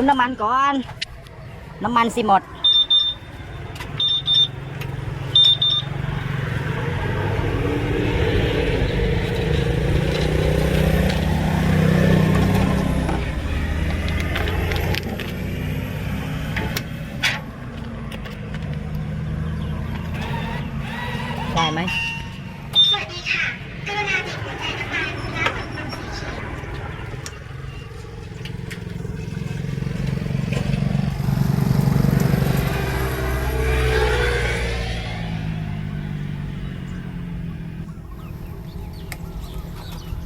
ติมน้ำมันก่อน น้ำมันสิหมดไหม สวัสดีค่ะ กรุณาติดหัวใจน้ำมันและกดปุ่มสีเขียว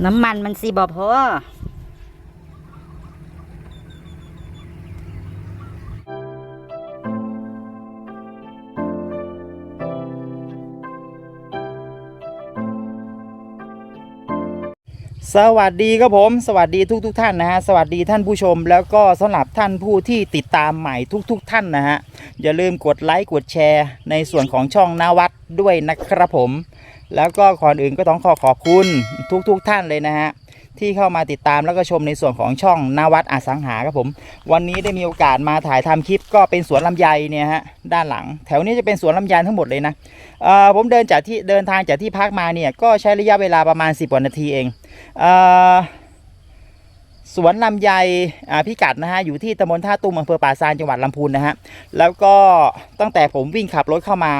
น้ำมันมันสิบอพอสวัสดีครับผม สวัสดีทุกทกท่านนะฮะสวัสดีท่านผู้ชม แล้วก็สำหรับท่านผู้ที่ติดตามใหม่ทุกๆท่านนะฮะอย่าลืมกดไลค์กดแชร์ ในส่วนของช่องนาวัดด้วยนะครับผม แล้วก็ก่อนอื่นก็ต้องขอขอบคุณทุกๆท่านเลยนะฮะที่เข้ามาติดตามแล้วก็ชมในส่วนของช่องนวัดอสังหาครับผม วันนี้ได้มีโอกาสมาถ่ายทำคลิปก็เป็นสวนลำไยเนี่ยฮะด้านหลัง แถวนี้จะเป็นสวนลำไยทั้งหมดเลยนะเออผมเดินจากที่เดินทางจากที่พักมาเนี่ยก็ใช้ระยะเวลาประมาณ 10กว่านาทีเองเออสวนลำไยอ่าพิกัดนะฮะอยู่ที่ตำบลท่าตุ้มอำเภอป่าซางจังหวัดลำพูนนะฮะแล้วก็ตั้งแต่ผมวิ่งขับรถเข้ามา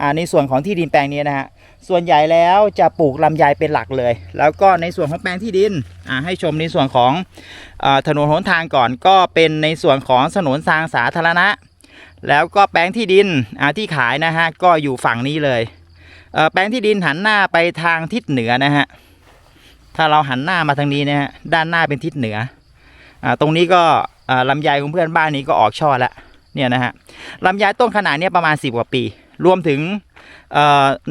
อ่าในส่วนของที่ดินแปลงนี้นะฮะ ส่วนใหญ่แล้วจะปลูกลำไยเป็นหลักเลย แล้วก็ในส่วนของแปลงที่ดินอ่าให้ชมในส่วนของอถนนหนทางก่อนก็เป็นในส่วนของถนนทางสาธารณะ แล้วก็แปลงที่ดินอ่าที่ขายนะฮะก็อยู่ฝั่งนี้เลยอ่อแปลงที่ดินหันหน้าไปทางทิศเหนือนะฮะถ้าเราหันหน้ามาทางนี้นะฮะด้านหน้าเป็นทิศเหนืออ่าตรงนี้ก็อ่าลำไยของเพื่อนบ้านนี้ก็ออกช่อแล้วเนี่ยนะฮะลำไยต้นขนาดเนี้ยประมาณ 10 กว่าปี รวมถึง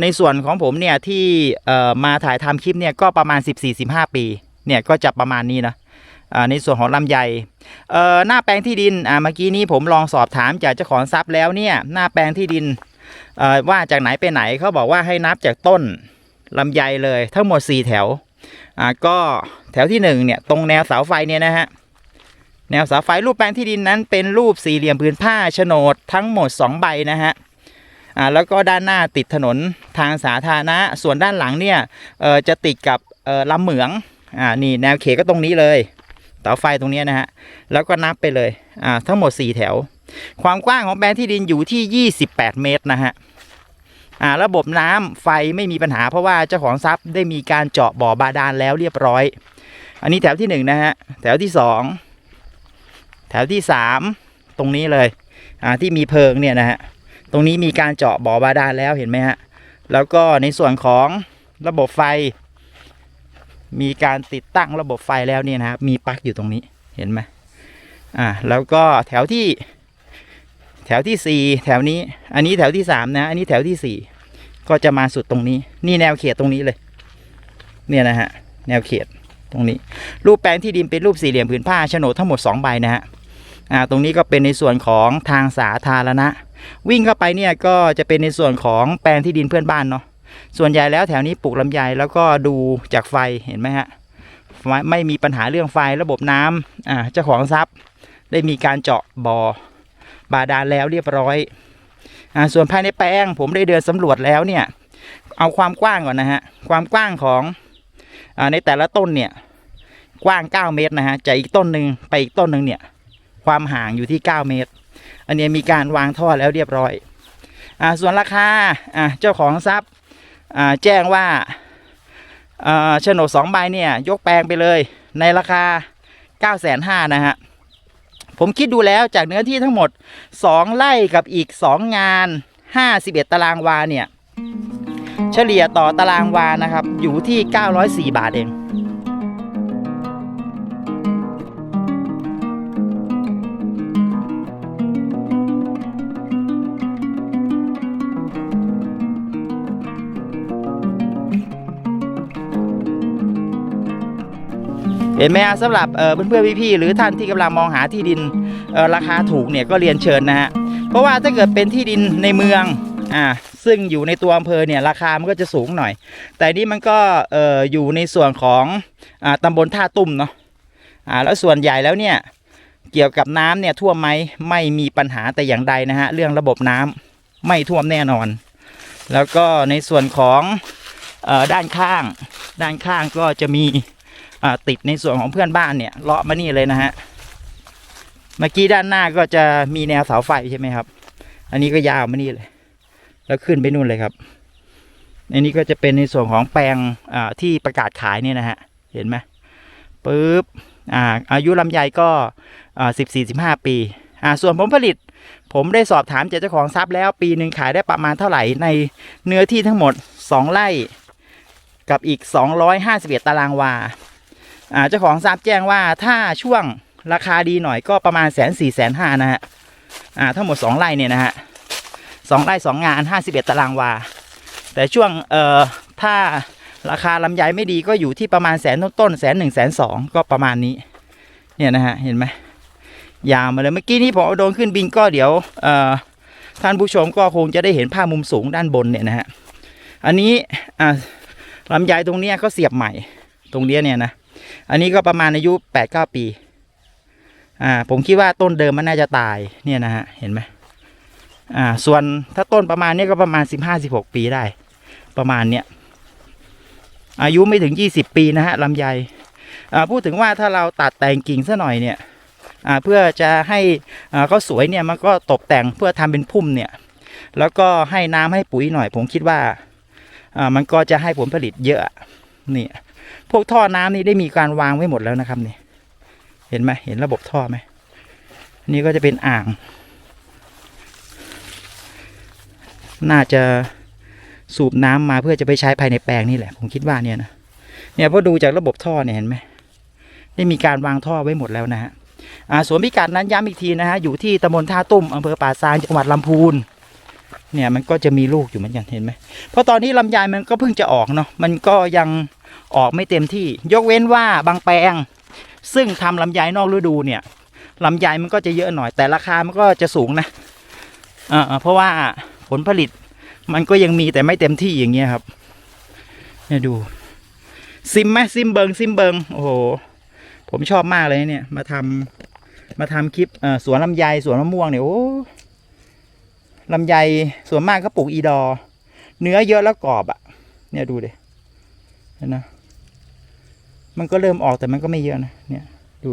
ในส่วนของผมเนี่ยที่มาถ่ายทำคลิปเนี่ยก็ประมาณ 14-15 ปีเนี่ยก็จะประมาณนี้นะในส่วนของลำไยหน้าแปลงที่ดินเมื่อกี้นี้ผมลองสอบถามจากเจ้าของทรัพย์แล้วเนี่ยหน้าแปลงที่ดินว่าจากไหนไปไหนเขาบอกว่าให้นับจากต้นลำไยเลยทั้งหมด 4 แถวก็แถวที่หนึ่งเนี่ยตรงแนวเสาไฟเนี่ยนะฮะแนวเสาไฟรูปแปลงที่ดินนั้นเป็นรูปสี่เหลี่ยมผืนผ้าโฉนดทั้งหมด 2 ใบนะฮะ อ่าแล้วก็ด้านหน้าติดถนนทางสาธารณะ ส่วนด้านหลังเนี่ยเอ่อจะติดกับเอ่อลำเหมืองอ่านี่แนวเขก็ตรงนี้เลยเสาไฟตรงนี้นะฮะแล้วก็นับไปเลยอ่าทั้งหมด 4 แถว ความกว้างของแปลงที่ดินอยู่ที่ 28 เมตรนะฮะอ่าระบบน้ำไฟไม่มีปัญหาเพราะว่าเจ้าของทรัพย์ได้มีการเจาะบ่อบาดาลแล้วเรียบร้อย อันนี้แถวที่หนึ่งนะฮะ แถวที่สองแถวที่สามตรงนี้เลยอ่าที่มีเพิงเนี่ยนะฮะ ตรงนี้มีการเจาะบ่อบาดาลแล้วเห็นไหมฮะ แล้วก็ในส่วนของระบบไฟ มีการติดตั้งระบบไฟแล้วเนี่ยนะครับ มีปลั๊กอยู่ตรงนี้เห็นไหมอ่า แล้วก็แถวที่ แถวที่สี่แถวนี้ อันนี้แถวที่สามนะ อันนี้แถวที่สี่ก็จะมาสุดตรงนี้ นี่แนวเขตตรงนี้เลย เนี่ยนะฮะ แนวเขตตรงนี้ รูปแปลงที่ดินเป็นรูปสี่เหลี่ยมผืนผ้าโฉนดทั้งหมดสองใบนะฮะ อ่า ตรงนี้ก็เป็นในส่วนของทางสาธารณะ วิ่งเข้าไปเนี่ยก็จะเป็นในส่วนของแปลงที่ดินเพื่อนบ้านเนาะส่วนใหญ่แล้วแถวนี้ปลูกลำไยแล้วก็ดูจากไฟเห็นไหมฮะไม่ไม่มีปัญหาเรื่องไฟระบบน้ำอ่าเจ้าของทรัพย์ได้มีการเจาะบ่อบาดาลแล้วเรียบร้อยอ่าส่วนภายในแปลงผมได้เดินสำรวจแล้วเนี่ยเอาความกว้างก่อนนะฮะความกว้างของอ่าในแต่ละต้นเนี่ยกว้าง 9 เมตรนะฮะจากอีกต้นหนึ่งไปอีกต้นหนึ่งเนี่ยความห่างอยู่ที่ 9 เมตร อันนี้มีการวางท่อแล้วเรียบร้อยอ่าส่วนราคาอ่าเจ้าของทรัพย์อ่าแจ้งว่าอ่าโฉนดสองใบเนี่ยยกแปลงไปเลยในราคา9 5 0 0 0นะฮะผมคิดดูแล้วจากเนื้อที่ทั้งหมด 2 ไร่กับอีก 2 งาน 51 ตารางวาเนี่ย เฉลี่ยต่อตารางวานะครับ อยู่ที่ 904 บาทเอง เห็นไหมฮะสำหรับเอ่อเพื่อนๆพี่ๆหรือท่านที่กำลังมองหาที่ดินราคาถูกเนี่ยก็เรียนเชิญนะฮะเพราะว่าถ้าเกิดเป็นที่ดินในเมืองอ่าซึ่งอยู่ในตัวอำเภอเนี่ยราคามันก็จะสูงหน่อย แต่นี่มันก็ออยู่ในส่วนของอ่าตำบลท่าตุ้มเนาะอ่าแล้วส่วนใหญ่แล้วเนี่ยเกี่ยวกับน้ำเนี่ยท่วมไหมไม่มีปัญหาแต่อย่างใดนะฮะเรื่องระบบน้ำไม่ท่วมแน่นอน แล้วก็ในส่วนของอด้านข้าง ด้านข้างก็จะมี ติดในส่วนของเพื่อนบ้านเนี่ยเลาะมานี่เลยนะฮะเมื่อกี้ด้านหน้าก็จะมีแนวเสาไฟใช่ไหมครับ อันนี้ก็ยาวมานี่เลย แล้วขึ้นไปนู่นเลยครับอันนี้ก็จะเป็นในส่วนของแปลงที่ประกาศขายเนี่ยนะฮะเห็นไหมปึ๊บอาอายุลำไยก็สิบสี่สิบห้าปีอ่าส่วนผลผลิต ผมได้สอบถามจากเจ้าของทรัพย์แล้วปีหนึ่งขายได้ประมาณเท่าไหร่ในเนื้อที่ทั้งหมดสองไร่กับอีกสองร้อยห้าสิบเอ็ดตารางวา เจ้าของทรัพย์แจ้งว่าถ้าช่วงราคาดีหน่อยก็ประมาณแสนสี่แสนห้านะฮะอ่าทั้งหมดสองไร่เนี่ยนะฮะสองไร่สองงานห้าสิบเอ็ดตารางวา แต่ช่วงเอ่อถ้าราคาลำไยไม่ดีก็อยู่ที่ประมาณแสนต้นๆแสนหนึ่งแสนสองก็ประมาณนี้ เนี่ยนะฮะเห็นไหมยาวมาเลยเมื่อกี้นี้ผมเอาโดนขึ้นบินก็เดี๋ยวเอ่อท่านผู้ชมก็คงจะได้เห็นภาพมุมสูงด้านบนเนี่ยนะฮะ อันนี้อ่าลำไยตรงเนี้ยก็เสียบใหม่ ตรงเนี้ยเนี่ยนะ อันนี้ก็ประมาณอายุแปดเก้าปี อ่า ผมคิดว่าต้นเดิมมันน่าจะตายเนี่ยนะฮะ เห็นไหมอ่า ส่วนถ้าต้นประมาณนี้ก็ประมาณสิบห้าสิบหกปีได้ ประมาณเนี้ย อายุไม่ถึงยี่สิบปีนะฮะลำไย อ่า พูดถึงว่าถ้าเราตัดแต่งกิ่งซะหน่อยเนี่ย อ่า เพื่อจะให้อ่าเขาสวยเนี่ยมันก็ตกแต่งเพื่อทำเป็นพุ่มเนี่ย แล้วก็ให้น้ำให้ปุ๋ยหน่อย ผมคิดว่า อ่า มันก็จะให้ผลผลิตเยอะนี่ พวกท่อน้ำนี่ได้มีการวางไว้หมดแล้วนะครับนี่เห็นไหมเห็นระบบท่อไหมนี่ก็จะเป็นอ่าง น่าจะสูบน้ำมาเพื่อจะไปใช้ภายในแปลงนี่แหละ ผมคิดว่าเนี่ยนะเนี่ยพอดูจากระบบท่อเนี่ยเห็นไหมได้มีการวางท่อไว้หมดแล้วนะฮะอ่าสวนพิกัดนั้นย้ำอีกทีนะฮะอยู่ที่ตำบลท่าตุ้มอำเภอป่าซางจังหวัดลำพูนเนี่ยมันก็จะมีลูกอยู่เหมือนกันเห็นไหมเพราะตอนนี้ลำไยมันก็เพิ่งจะออกเนาะมันก็ยัง ออกไม่เต็มที่ ยกเว้นว่าบางแปลง ซึ่งทำลำไยนอกฤดูเนี่ยลำไยมันก็จะเยอะหน่อย แต่ราคามันก็จะสูงนะอ่าเพราะว่าผลผลิตมันก็ยังมีแต่ไม่เต็มที่อย่างเงี้ยครับ เนี่ยดู ซิมไหมซิมเบิงซิมเบิงโอ้โหผมชอบมากเลยเนี่ย มาทำมาทำคลิปสวนลำไยสวนมะม่วงเนี่ยโอ้ลำไยส่วนมากก็ปลูกอีดอ เนื้อเยอะแล้วกรอบอะ่ะ เนี่ยดูเดิ เห็นนะ มันก็เริ่มออกแต่มันก็ไม่เยอะนะ เนี่ย ดู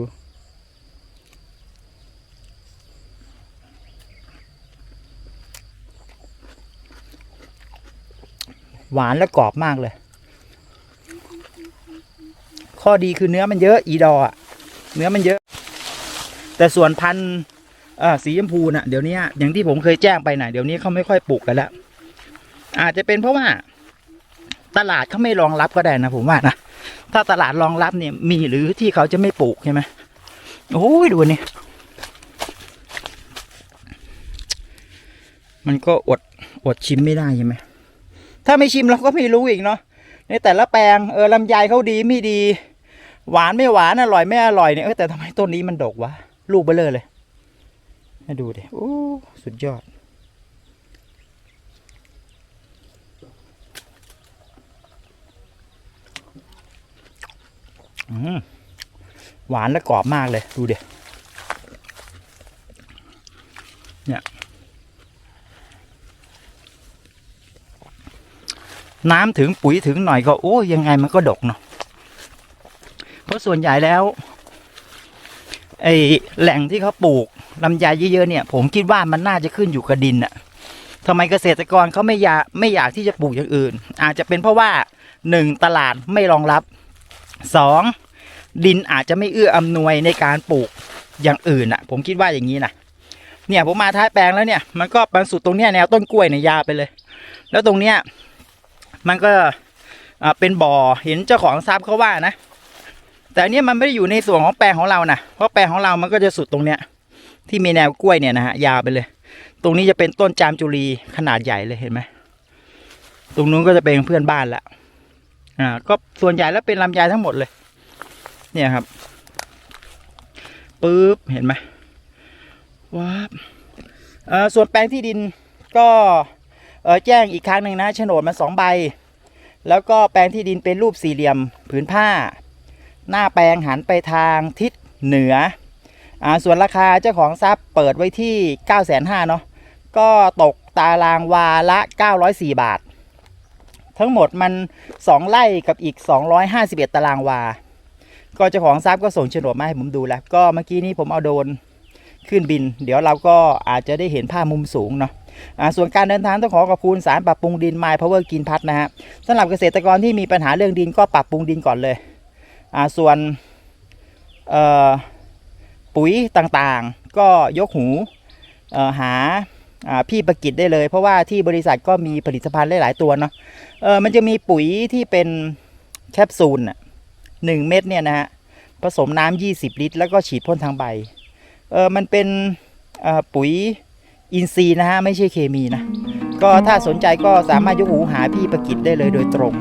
หวานและกรอบมากเลย ข้อดีคือเนื้อมันเยอะอีดออะเนื้อมันเยอะ แต่ส่วนพันธุ์สีชมพูน่ะ เดี๋ยวนี้อย่างที่ผมเคยแจ้งไปน่ะ เดี๋ยวนี้เขาไม่ค่อยปลูกกันแล้ว อาจจะเป็นเพราะว่า ตลาดเขาไม่รองรับก็ได้นะผมว่านะถ้าตลาดรองรับเนี่ยมีหรือที่เขาจะไม่ปลูกใช่ไหมโอ้ยดูนี่มันก็อดอดชิมไม่ได้ใช่ไหมถ้าไม่ชิมเราก็ไม่รู้อีกเนาะในแต่ละแปลงเออลำไยเขาดีไม่ดี หวานไม่หวานอร่อยไม่อร่อยเนี่ยเออแต่ทำไมต้นนี้มันดกวะลูกเบลเลอเลยมาดูดิโอ้สุดยอด หวานและกรอบมากเลย ดูเดิเนี่ย น้ำถึงปุ๋ยถึงหน่อยก็ โอ้ยังไงมันก็ดกเนาะเพราะส่วนใหญ่แล้วไอแหล่งที่เขาปลูกลำไยเยอะๆเนี่ย ผมคิดว่ามันน่าจะขึ้นอยู่กับดินอะทำไมเกษตรกรเขาไม่อยากไม่อยากที่จะปลูกอย่างอื่น อาจจะเป็นเพราะว่าหนึ่งตลาดไม่รองรับ สองดินอาจจะไม่เอื้ออำนวยในการปลูกอย่างอื่นอะผมคิดว่าอย่างนี้นะเนี่ยผมมาท้ายแปลงแล้วเนี่ยมันก็บรรสุดตรงเนี้ยแนวต้นกล้วยเนี่ยยาวไปเลย แล้วตรงเนี้ยมันก็เป็นบ่อเห็นเจ้าของทรัพย์เขาว่านะ แต่เนี้ยมันไม่ได้อยู่ในส่วนของแปลงของเรานะเพราะแปลงของเรามันก็จะสุดตรงเนี้ยที่มีแนวกล้วยเนี่ยนะฮะยาวไปเลย ตรงนี้จะเป็นต้นจามจุรีขนาดใหญ่เลยเห็นไหมตรงนู้นก็จะเป็นเพื่อนบ้านละ อ่าก็ส่วนใหญ่แล้วเป็นลำไยทั้งหมดเลย เนี่ยครับปึ๊บเห็นไหมว้าบเอ่อส่วนแปลงที่ดินก็เออแจ้งอีกครั้งหนึ่งนะโฉนดมาสองใบ แล้วก็แปลงที่ดินเป็นรูปสี่เหลี่ยมผืนผ้า หน้าแปลงหันไปทางทิศเหนืออ่าส่วนราคาเจ้าของทรัพย์เปิดไว้ที่ 9 5 0 0 0เนาะก็ตกตารางวาละ 904 บาท ทั้งหมดมัน 2 ไร่กับอีก 251 ตารางวา ก็เจ้าของทรัพย์ก็ส่งโฉนดมาให้ผมดูแล้ว ก็เมื่อกี้นี้ผมเอาโดนขึ้นบิน เดี๋ยวเราก็อาจจะได้เห็นภาพมุมสูงเนาะส่วนการเดินทางต้องขอขอบคุณสารปรับปรุงดิน My Power กินพัดนะฮะสำหรับเกษตรกรที่มีปัญหาเรื่องดินก็ปรับปรุงดินก่อนเลยส่วนปุ๋ยต่างๆ ก็ยกหูหา พี่ประกิตได้เลย เพราะว่าที่บริษัทก็มีผลิตภัณฑ์หลาย ๆ ตัวเนาะเออมันจะมีปุ๋ยที่เป็นแคปซูลน่ะหนึ่งเม็ดเนี่ยนะฮะผสมน้ำ20 ลิตร แล้วก็ฉีดพ่นทางใบเออมันเป็นปุ๋ยอินทรีย์นะฮะไม่ใช่เคมีนะก็ถ้าสนใจก็สามารถยกหูหาพี่ประกิตได้เลยโดยตรง